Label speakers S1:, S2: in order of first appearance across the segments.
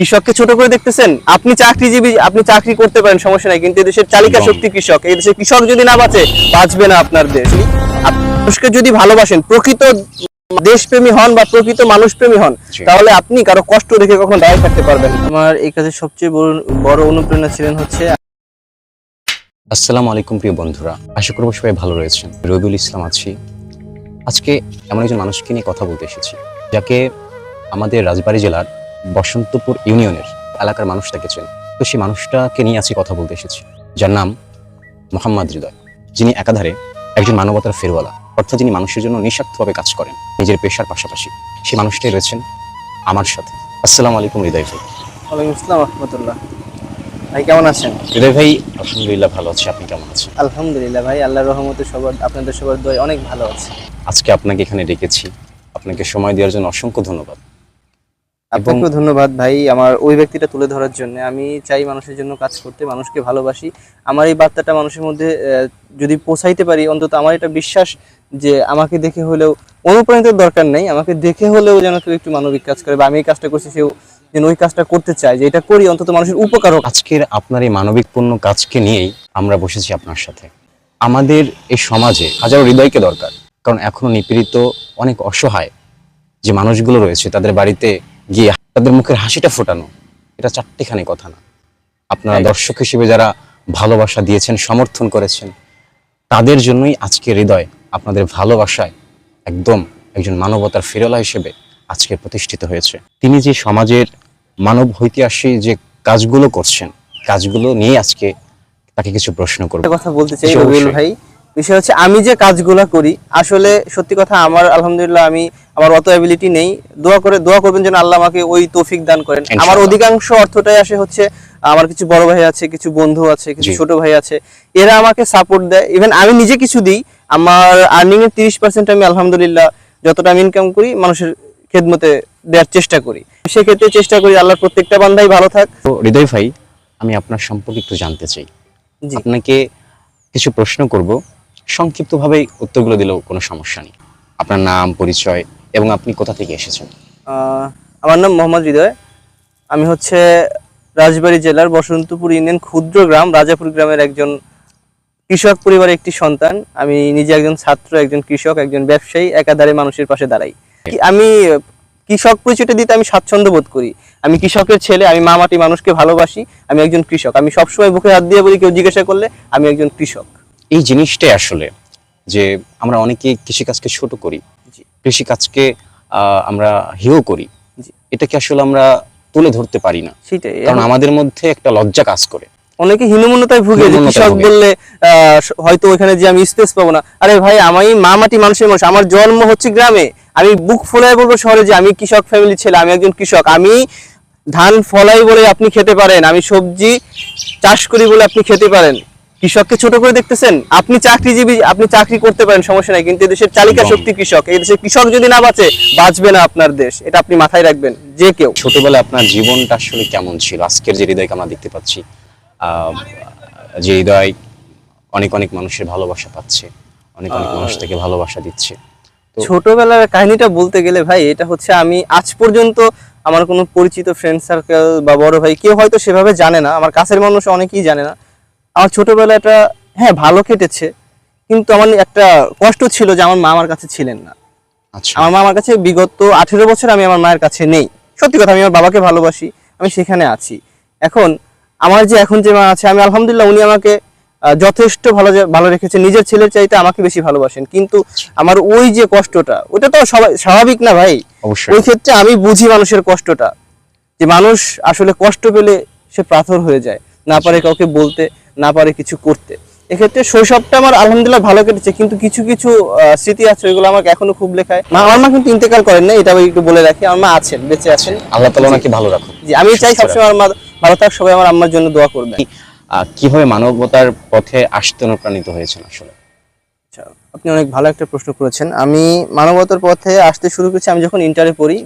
S1: কৃষককে ছোট করে দেখতেছেন? আপনি চাকরিজীবী আপনি চাকরি করতে পারেন সমস্যা নাই কিন্তু এই দেশের চালিকা শক্তি কৃষক এই দেশের কৃষক যদি না বাঁচে বাঁচবে না আপনার দেশ। মানুষকে যদি ভালোবাসেন প্রকৃত দেশপ্রেমী হন বা প্রকৃত মানুষপ্রেমী হন তাহলে আপনি কারও কষ্ট দেখে কখনো দাঁড়িয়ে থাকতে পারবেন আমার এই কাজে সবচেয়ে বড় বড় অনুপ্রেরণা ছিলেন হচ্ছে
S2: আসসালামু আলাইকুম প্রিয় বন্ধুরা। আশা করব সবাই ভালো রয়েছেন। রবিউল ইসলাম আছি। আজকে এমন একজন মানুষকে নিয়ে কথা বলতে এসেছি যাকে আমাদের রাজবাড়ী জেলার বসন্তপুর ইউনিয়নের এলাকার মানুষ দেখেছেন। তো সেই মানুষটাকে নিয়ে আজকে কথা বলতে এসেছি। যার নাম মোহাম্মদ হৃদয় যিনি একাধারে একজন মানবতার ফেরওয়ালা অর্থাৎ যিনি মানুষের জন্য নিঃস্বার্থভাবে কাজ করেন নিজের পেশার পাশাপাশি। সেই মানুষটাই রয়েছেন আমার সাথে। আসসালামু আলাইকুম হৃদয় ভাই।
S1: ওয়ালাইকুম আসসালাম রহমতুল্লাহ। ভাই কেমন আছেন?
S2: হৃদয় ভাই আলহামদুলিল্লাহ ভালো আছি। আপনি কেমন আছেন?
S1: আলহামদুলিল্লাহ ভাই আল্লাহর রহমতে সবার আপনাদের সবার দয় অনেক ভালো আছে।
S2: আজকে আপনাকে এখানে ডেকেছি। আপনাকে সময় দেওয়ার জন্য অসংখ্য ধন্যবাদ।
S1: আপনাকেও ধন্যবাদ ভাই আমার ওই ব্যক্তিটা তুলে ধরার জন্য। আমি চাই মানুষের জন্য কাজ করতে মানুষকে ভালোবাসি। আমার এই বার্তাটা মানুষের মধ্যে যদি পৌঁছাইতে পারি অন্তত আমার এটা বিশ্বাস যে আমাকে দেখে হলেও অনুপ্রাণিতের দরকার নেই। আমাকে দেখে হলেও যেন কেউ একটু মানবিক কাজ করে বা আমি এই কাজটা করছি সেও যেন ওই কাজটা করতে চায়। যে এটা করি অন্তত মানুষের উপকার হোক।
S2: আজকের আপনার এই মানবিকপূর্ণ কাজকে নিয়েই আমরা বসেছি আপনার সাথে। আমাদের এই সমাজে হাজারো হৃদয়কে দরকার। কারণ এখনও নিপীড়িত অনেক অসহায় যে মানুষগুলো রয়েছে তাদের বাড়িতে গিয়ে তাদের মুখের হাসিটা ফোটানো এটা চারটিখানি কথা না। আপনারা দর্শক হিসেবে যারা ভালোবাসা দিয়েছেন সমর্থন করেছেন তাদের জন্যই আজকে হৃদয় আপনাদের ভালোবাসায় একদম একজন মানবতার ফেরলা হিসেবে আজকে প্রতিষ্ঠিত হয়েছে। তিনি যে সমাজের মানব ঐতিহাসিক যে কাজগুলো করছেন কাজগুলো নিয়ে আজকে তাকে কিছু প্রশ্ন করব।
S1: কথা বলতে চাই
S2: জি,
S1: রবিউল ভাই। বিষয় হচ্ছে আমি যে কাজগুলো করি আসলে সত্যি কথা আমার আলহামদুলিল্লাহ আমি আমার অত অ্যাবিলিটি নেই। দোয়া করে দোয়া করবেন যেন আল্লাহ আমাকে ওই তৌফিক দান করেন। আমার অধিকাংশ অর্থটাই আসে হচ্ছে আমার কিছু বড় ভাই আছে কিছু বন্ধু আছে কিছু ছোট ভাই আছে এরা আমাকে সাপোর্ট দেয়। ইভেন আমি নিজে কিছু দিই আমার আর্নিং এর তিরিশ পার্সেন্ট আমি আলহামদুলিল্লাহ যতটা আমি ইনকাম করি মানুষের খেদমতে দেওয়ার চেষ্টা করি। সেক্ষেত্রে চেষ্টা করি আল্লাহর প্রত্যেকটা বান্দাই ভালো থাক।
S2: তো হৃদয় ভাই আমি আপনার সম্পর্কে একটু জানতে চাই।
S1: জি।
S2: আপনাকে কিছু প্রশ্ন করব। সংক্ষিপ্তভাবে উত্তরগুলো দিলেও কোনো সমস্যা নেই। আপনার নাম, পরিচয় এবং আপনি কোথা থেকে এসেছেন?
S1: আমার নাম মোহাম্মদ হৃদয়। আমি হচ্ছে রাজবাড়ী জেলার বসন্তপুর ইউনিয়ন ক্ষুদ্র গ্রাম, রাজাপুর গ্রামের একজন কৃষক পরিবারের একটি সন্তান। আমি নিজে একজন ছাত্র, একজন কৃষক, একজন ব্যবসায়ী, একাধারে মানুষের পাশে দাঁড়াই। আমি কৃষক পরিচয়টা দিতে আমি স্বাচ্ছন্দ্য বোধ করি। আমি কৃষকের ছেলে, আমি মামাটি মানুষকে ভালোবাসি, আমি একজন কৃষক। আমি সবসময় বুকে হাত দিয়ে বলি, কেউ জিজ্ঞাসা করলে আমি একজন কৃষক।
S2: এই জিনিসটাই আসলে যে আমরা অনেকে কৃষিকাজকে ছোট করি। কৃষিকাজকে আহ, আমরা হেয় করি। এটাকে আসলে আমরা তুলে ধরতে পারি না।
S1: সেটাই।
S2: কারণ আমাদের মধ্যে একটা লজ্জা কাজ করে।
S1: অনেকে হীনমন্যতায় ভুগে যে কৃষক বললে হয়তো ওইখানে যে আমি স্পেস পাবো না। আরে ভাই আমি মা মাটি মানুষের মানুষ। আমার জন্ম হচ্ছে গ্রামে। আমি বুক ফোলায় বলব শহরে যে আমি কৃষক ফ্যামিলির ছেলে আমি একজন কৃষক। আমি ধান ফলাই বলে আপনি খেতে পারেন। আমি সবজি চাষ করি বলে আপনি খেতে পারেন। কৃষককে ছোট করে দেখতেছেন? আপনি চাকরিজীবী আপনি চাকরি করতে পারেন সমস্যা নাই কিন্তু দেশের চালিকা শক্তি কৃষক এই দেশের কৃষক যদি না বাঁচে বাঁচবে না আপনার দেশ। এটা আপনি মাথায় রাখবেন যে কেউ।
S2: ছোটবেলায় আপনার জীবনটা আসলে কেমন ছিল? আজকের যে হৃদয়কে আমরা দেখতে পাচ্ছি যে হৃদয় অনেক অনেক মানুষের ভালোবাসা পাচ্ছে অনেক অনেক মানুষ থেকে ভালোবাসা দিচ্ছে।
S1: ছোটবেলার কাহিনীটা বলতে গেলে ভাই এটা হচ্ছে আমি আজ পর্যন্ত আমার কোনো পরিচিত ফ্রেন্ড সার্কেল বা বড় ভাই কেউ হয়তো সেভাবে জানে না। আমার কাছের মানুষ অনেকেই জানে না। আমার ছোটবেলাটা হ্যাঁ ভালো কেটেছে কিন্তু আমার একটা কষ্ট ছিল যে আমার মা আমার কাছে ছিলেন না।
S2: আচ্ছা।
S1: আমার মা আমার কাছে বিগত আঠেরো বছর আমি আমার মায়ের কাছে নেই। সত্যি কথা আমি আমার বাবাকে ভালোবাসি আমি সেখানে আছি। এখন আমার যে এখন যে মা আছে আমি আলহামদুলিল্লাহ উনি আমাকে যথেষ্ট ভালো ভালো রেখেছে। নিজের ছেলের চাইতে আমাকে বেশি ভালোবাসেন। কিন্তু আমার ওই যে কষ্টটা ওটা তো সবাই স্বাভাবিক না ভাই? ওই ক্ষেত্রে আমি বুঝি মানুষের কষ্টটা যে মানুষ আসলে কষ্ট পেলে সে পাথর হয়ে যায়। না পারে কাউকে বলতে না পারে কিছু করতে। এক্ষেত্রে শৈশবটা আমার আলহামদুলিল্লাহ ভালো কেটেছে কিন্তু কিছু কিছু স্মৃতি আছে ওইগুলো আমাকে এখনও খুব লেখায়। মা আমার মা কিন্তু ইন্তেকাল করেন না এটা একটু বলে রাখি। আমার মা আছেন বেঁচে আছেন।
S2: আল্লাহ তালা ওনাকে ভালো রাখুন
S1: জি আমি চাই সবসময় আমার মা ভালো থাক সবাই আমার আম্মার জন্য দোয়া করবেন।
S2: আহ, কীভাবে মানবতার পথে আসতে অনুপ্রাণিত হয়েছেন আসলে?
S1: আচ্ছা আপনি অনেক ভালো একটা প্রশ্ন করেছেন। আমি মানবতার পথে আসতে শুরু করেছি আমি যখন ইন্টারে পড়ি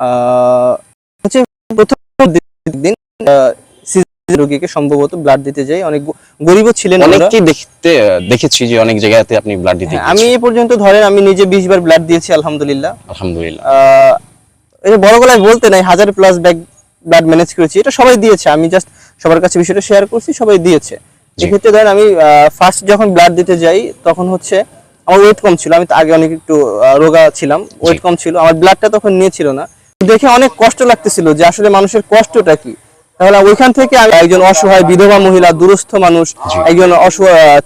S1: আহ, হচ্ছে প্রথম দিন রোগীকে সম্ভবত ব্লাড দিতে যাই। অনেক গরিবও ছিলেন ওরা।
S2: দেখতে দেখেছি যে অনেক জায়গাতে আপনি ব্লাড দিতে
S1: হ্যাঁ, আমি
S2: গিয়েছেন।
S1: এ পর্যন্ত ধরেন আমি নিজে বিশ বার ব্লাড দিয়েছি আলহামদুলিল্লাহ।
S2: আলহামদুলিল্লাহ।
S1: এই বড় গলায় বলতে নাই হাজার প্লাস ব্যাগ ব্লাড ম্যানেজ করেছি। এটা সবাই দিয়েছে আমি জাস্ট সবার কাছে বিষয়টা শেয়ার করছি সবাই দিয়েছে। এক্ষেত্রে ধরেন আমি ফার্স্ট যখন ব্লাড দিতে যাই তখন হচ্ছে আমার ওয়েট কম ছিল। আমি তো আগে অনেক একটু রোগা ছিলাম ওয়েট কম ছিল। আমার ব্লাডটা তখন নিয়েছিল না। দেখে অনেক কষ্ট লাগতেছিল যে আসলে মানুষের কষ্টটা কি। তাহলে ওইখান থেকে একজন অসহায় বিধবা মহিলা দুরস্থ মানুষ একজন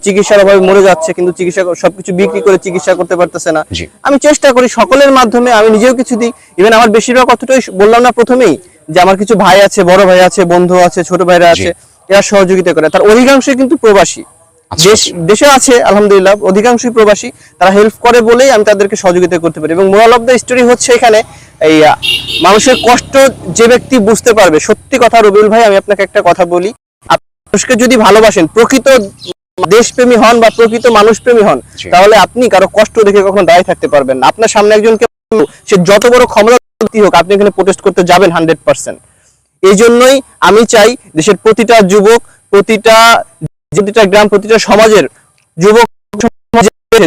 S1: চিকিৎসার অভাবে মরে যাচ্ছে কিন্তু চিকিৎসা সবকিছু বিক্রি করে চিকিৎসা করতে পারতেছে না। আমি চেষ্টা করি সকলের মাধ্যমে আমি নিজেও কিছু দিই। ইভেন আমার বেশিরভাগ কথাটাই বললাম না প্রথমেই যে আমার কিছু ভাই আছে বড় ভাই আছে বন্ধু আছে ছোট ভাইরা আছে এরা সহযোগিতা করে। তার অধিকাংশই কিন্তু প্রবাসী। দেশ
S2: আচ্ছা।
S1: দেশে আছে আলহামদুলিল্লাহ। অধিকাংশই প্রবাসী তারা হেল্প করে বলেই আমি তাদেরকে সহযোগিতা করতে পারি। এবং মোরাল অফ দ্য স্টোরি হচ্ছে এখানে এই মানুষের কষ্ট যে ব্যক্তি বুঝতে পারবে। সত্যি কথা রবিউল ভাই আমি আপনাকে একটা কথা বলি। মানুষকে যদি ভালোবাসেন প্রকৃত দেশপ্রেমী হন বা প্রকৃত মানুষপ্রেমী হন তাহলে আপনি কারও কষ্ট দেখে কখনো দাঁড়িয়ে থাকতে পারবেন না। আপনার সামনে একজনকে সে যত বড় ক্ষমতা হোক আপনি এখানে প্রোটেস্ট করতে যাবেন হান্ড্রেড পার্সেন্ট এই জন্যই আমি চাই দেশের প্রতিটা যুবক প্রতিটা প্রতিটা গ্রাম প্রতিটা সমাজের যুবক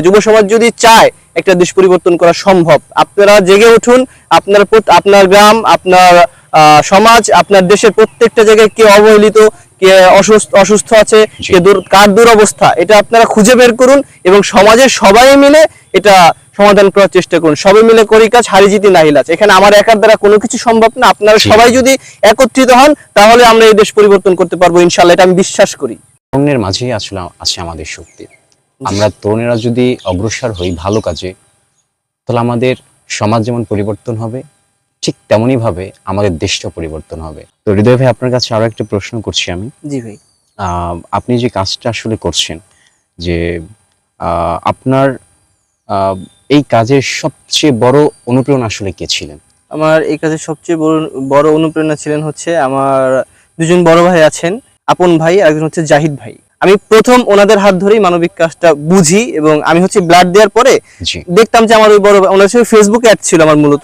S1: যুব সমাজ যদি চায় একটা দেশ পরিবর্তন করা সম্ভব। আপনারা জেগে উঠুন আপনার আপনার গ্রাম আপনার আহ, সমাজ আপনার দেশের প্রত্যেকটা জায়গায় কে অবহেলিত কে অসুস্থ অসুস্থ আছে কে দূর কার দুরবস্থা এটা আপনারা খুঁজে বের করুন এবং সমাজের সবাই মিলে এটা সমাধান করার চেষ্টা করুন। সবাই মিলে করি কাজ হারি জিতি নাহিলাজ এখানে আমার একার দ্বারা কোনো কিছু সম্ভব না। আপনারা সবাই যদি একত্রিত হন তাহলে আমরা এই দেশ পরিবর্তন করতে পারব ইনশাল্লাহ এটা আমি বিশ্বাস করি।
S2: তরুণের মাঝেই আসলে আছে আমাদের শক্তি। আমরা তরুণেরা যদি অগ্রসর হই ভালো কাজে তাহলে আমাদের সমাজ যেমন পরিবর্তন হবে ঠিক তেমনই ভাবে আমাদের দেশটা পরিবর্তন হবে। তো হৃদয় ভাই আপনার কাছে আরও একটা প্রশ্ন করছি আমি।
S1: জি ভাই।
S2: আপনি যে কাজটা আসলে করছেন যে আহ, আপনার আহ, এই কাজের সবচেয়ে বড় অনুপ্রেরণা আসলে কে ছিলেন?
S1: আমার এই কাজের সবচেয়ে বড় বড় অনুপ্রেরণা ছিলেন হচ্ছে আমার দুজন বড় ভাই আছেন। আপন ভাই আর একজন হচ্ছে জাহিদ ভাই। আমি প্রথম ওনাদের হাত ধরেই মানবিক কাজটা বুঝি এবং আমি হচ্ছে ব্লাড দেওয়ার পরে দেখতাম যে আমার ওই বড় ওনার সাথে ফেসবুকে অ্যাড ছিল আমার মূলত।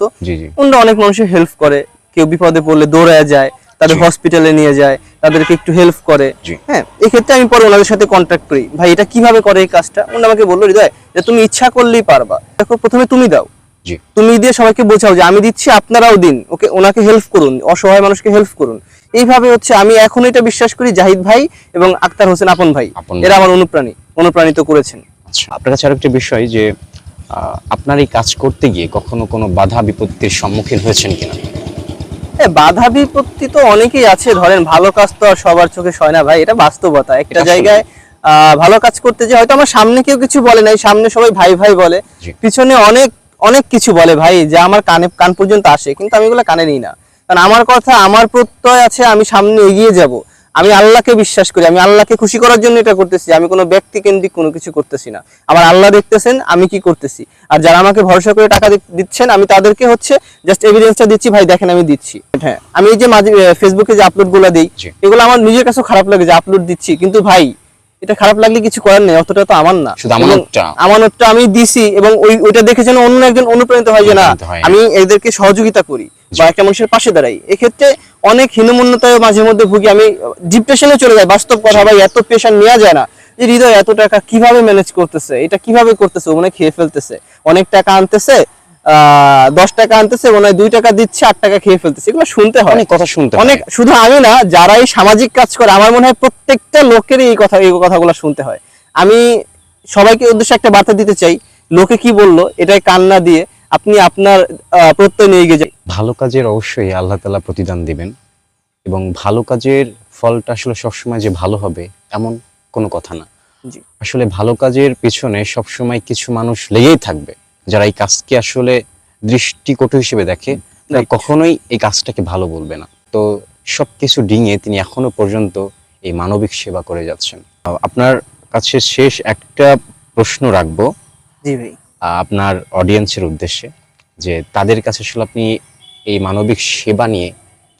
S1: ওনারা অনেক মানুষের হেল্প করে। কেউ বিপদে পড়লে দৌড়ায় যায় তাদের হসপিটালে নিয়ে যায় তাদেরকে একটু হেল্প করে। হ্যাঁ এক্ষেত্রে আমি পরে ওনাদের সাথে কন্ট্যাক্ট করি। ভাই এটা কীভাবে করে এই কাজটা? উনি আমাকে বলল হৃদয় যে তুমি ইচ্ছা করলেই পারবা। দেখো প্রথমে তুমি দাও।
S2: জি।
S1: তুমি দিয়ে সবাইকে বোঝাও যে আমি দিচ্ছি আপনারাও দিন। ওকে ওনাকে হেল্প করুন অসহায় মানুষকে হেল্প করুন। এইভাবে হচ্ছে আমি এখন এটা বিশ্বাস করি জাহিদ ভাই এবং আক্তার হোসেন আপন ভাই। এরা আমার অনুপ্রাণী অনুপ্রাণিত করেছেন।
S2: আচ্ছা আপনার কাছে আরেকটা বিষয় যে আপনার এই কাজ করতে গিয়ে কখনো কোনো বাধা বিপত্তির সম্মুখীন হয়েছেন কিনা?
S1: হ্যাঁ বাধা বিপত্তি তো অনেকেই আছে। ধরেন ভালো কাজ তো আর সবার চোখে সয় না ভাই এটা বাস্তবতা। একটা জায়গায় আহ, ভালো কাজ করতে যে হয়তো আমার সামনে কেউ কিছু বলে নাই সামনে সবাই ভাই ভাই বলে। পিছনে অনেক অনেক কিছু বলে ভাই যে আমার কানে কান পর্যন্ত আসে কিন্তু আমি এগুলো কানে নিই না। কারণ আমার কথা আমার প্রত্যয় আছে আমি সামনে এগিয়ে যাব। আমি আল্লাহকে বিশ্বাস করি আমি আল্লাহকে খুশি করার জন্য এটা করতেছি আমি কোনো ব্যক্তি কেন্দ্রিক কোনো কিছু করতেছি না। আমার আল্লাহ দেখতেছেন আমি কি করতেছি? আর যারা আমাকে ভরসা করে টাকা দিচ্ছেন আমি তাদেরকে হচ্ছে জাস্ট এভিডেন্সটা দিচ্ছি ভাই দেখেন আমি দিচ্ছি। হ্যাঁ আমি এই যে মাঝে ফেসবুকে যে আপলোডগুলো দিই। এগুলো আমার নিজের কাছেও খারাপ লাগে যে আপলোড দিচ্ছি কিন্তু ভাই এটা খারাপ লাগলে কিছু করার নেই অতটা তো আমার না।
S2: শুধু আমানতটা।
S1: আমানতটা আমি দিছি এবং ওই ওইটা দেখে যেন অন্য একজন অনুপ্রাণিত হয় যে না আমি এদেরকে সহযোগিতা করি বা একটা মানুষের পাশে দাঁড়াই। এক্ষেত্রে অনেক হীনমন্যতায় মাঝে মধ্যে ভুগি। আমি ডিপ্রেশনে চলে যাই বাস্তব কথা ভাই এত প্রেশার নেওয়া যায় না যে হৃদয় এত টাকা কীভাবে ম্যানেজ করতেছে এটা কীভাবে করতেছে মনে খেয়ে ফেলতেছে অনেক টাকা আনতেছে দশ টাকা আনতেছে মনে হয় দুই টাকা দিচ্ছে আট টাকা খেয়ে ফেলতেছে। এগুলো শুনতে হয়।
S2: অনেক কথা শুনতে
S1: অনেক শুধু আমি না যারা এই সামাজিক কাজ করে আমার মনে হয় প্রত্যেকটা লোকেরই এই কথা এই কথাগুলো শুনতে হয়। আমি সবাইকে উদ্দেশ্যে একটা বার্তা দিতে চাই। লোকে কি বলল এটাই কান্না দিয়ে আপনি আপনার প্রত্যয় নিয়ে গিয়ে
S2: ভালো কাজের অবশ্যই আল্লাহ তালা প্রতিদান দিবেন এবং ভালো কাজের ফলটা আসলে সবসময় যে ভালো হবে এমন কোনো কথা না। আসলে ভালো কাজের পিছনে সবসময় কিছু মানুষ লেগেই থাকবে। যারা এই কাজকে আসলে দৃষ্টিকটু হিসেবে দেখে তারা কখনোই এই কাজটাকে ভালো বলবে না। তো সবকিছু ডিঙে তিনি এখনও পর্যন্ত এই মানবিক সেবা করে যাচ্ছেন। আপনার কাছে শেষ একটা প্রশ্ন রাখব। আপনার অডিয়েন্সের উদ্দেশ্যে যে তাদের কাছে আসলে আপনি এই মানবিক সেবা নিয়ে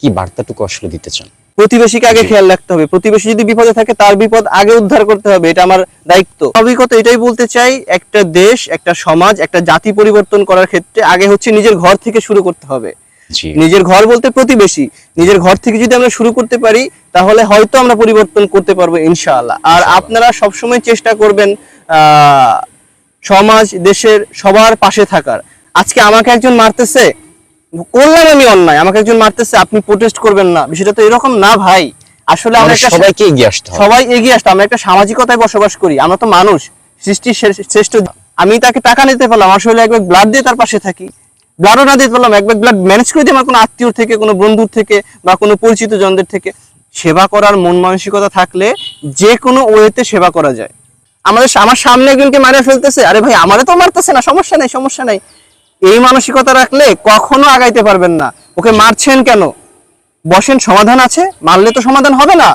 S2: কি বার্তাটুকু আসলে দিতে চান?
S1: প্রতিবেশীকে আগে খেয়াল রাখতে হবে। প্রতিবেশী যদি বিপদে থাকে তার বিপদ আগে উদ্ধার করতে হবে। এটা আমার দায়িত্ব। অভিজ্ঞতা এটাই বলতে চাই একটা দেশ একটা সমাজ একটা জাতি পরিবর্তন করার ক্ষেত্রে আগে হচ্ছে নিজের ঘর থেকে শুরু করতে হবে। নিজের ঘর বলতে প্রতিবেশী। নিজের ঘর থেকে যদি আমরা শুরু করতে পারি তাহলে হয়তো আমরা পরিবর্তন করতে পারব ইনশাআল্লাহ। আর। আপনারা সবসময় চেষ্টা করবেন আহ, সমাজ দেশের সবার পাশে থাকার। আজকে আমাকে একজন মারতেছে করলাম আমি অন্যায় আমাকে একজন মারতেছে আপনি প্রোটেস্ট করবেন না। বিষয়টা তো এরকম না ভাই। আসলে আমরা
S2: মানে সবাইকে এগিয়ে আসতে
S1: সবাই এগিয়ে আসতো আমরা একটা সামাজিকতায় বসবাস করি আমরা তো মানুষ। সৃষ্টির শ্রেষ্ঠ আমি তাকে টাকা নিতে পারলাম আসলে এক ব্লাড দিয়ে তার পাশে থাকি। ব্লাডও না দিতে পারলাম এক ব্যাগ ব্লাড ম্যানেজ করে দিই আমার কোনো আত্মীয় থেকে কোনো বন্ধুর থেকে বা কোনো পরিচিত জনদের থেকে সেবা করার মন মানসিকতা থাকলে যে কোনো ওয়েতে সেবা করা যায়। আমাদের আমার সামনে একজনকে মারে ফেলতেছে আরে ভাই আমারে তো মারতেছে না সমস্যা নাই সমস্যা নাই। এই মানসিকতা রাখলে কখনো আগাইতে পারবেন না। ওকে মারছেন কেন? বসেন, সমাধান আছে, মারলে তো সমাধান হবে না।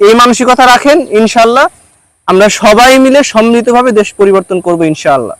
S1: এই মানসিকতা রাখেন ইনশাল্লাহ আমরা সবাই মিলে সম্মিলিতভাবে দেশ পরিবর্তন করব, ইনশাআল্লাহ।